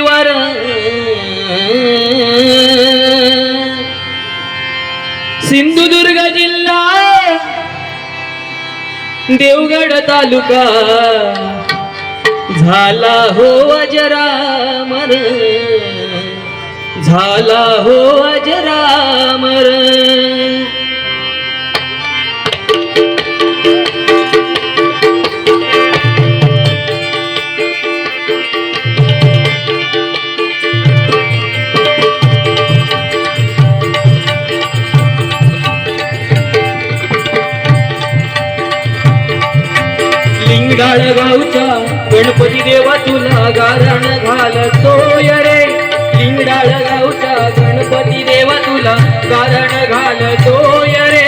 वर. सिंधुदुर्ग जिल्हा देवगड तालुका. झाला हो अजरामर झाला हो अजरामर लिंगाळ गाऊच्या गणपती देवा तुला गारण घालतो रे. लिंगाळ गाऊच्या गणपती देवा तुला गारण घालतो रे.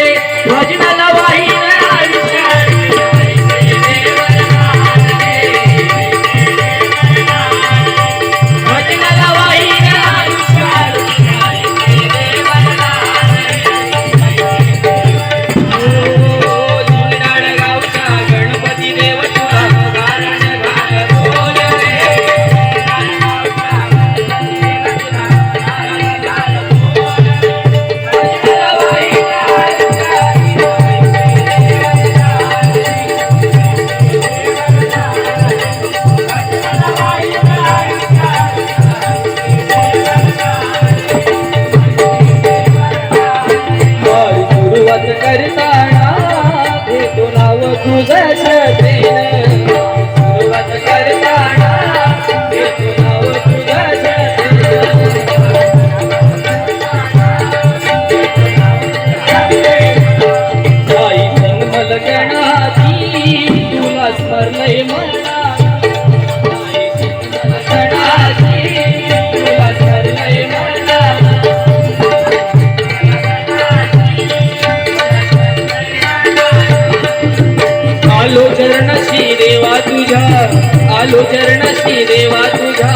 चरणशी देवा तुझ्या आलो चरणशी देवा तुझ्या.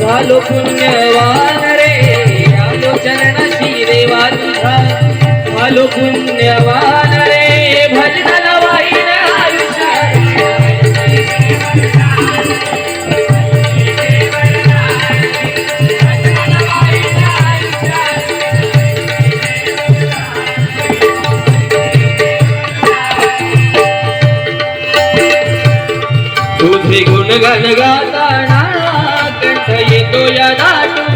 झालो पुण्यवान रे आलो चरणशी देवा तुझ्या. झालो पुण्यवान गुणगान गाताना कंठ येतो या दाटून.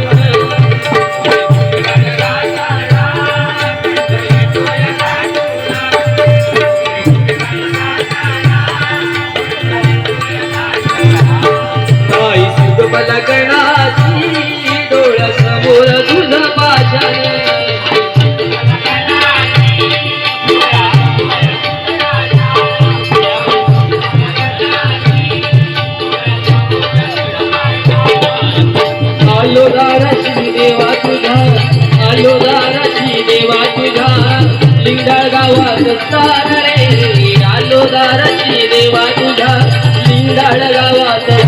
आई सुख मला गावात स्थान आलो दाराची देवा तुझ्या. लिंगाळ गावात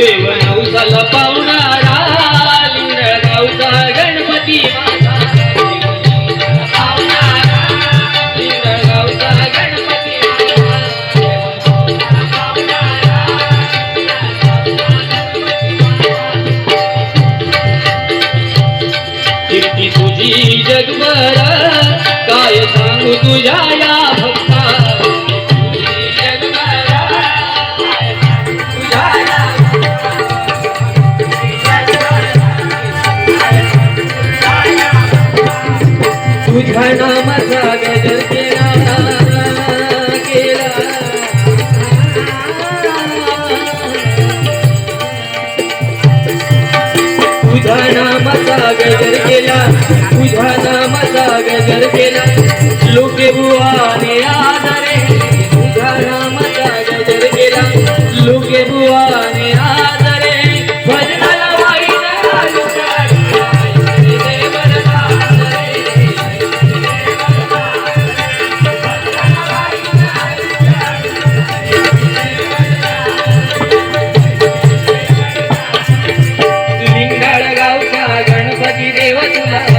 Viva en Usalapa, Usalapa. तुझ्या नामाचा गजर केला. लोके बुवा. what you love.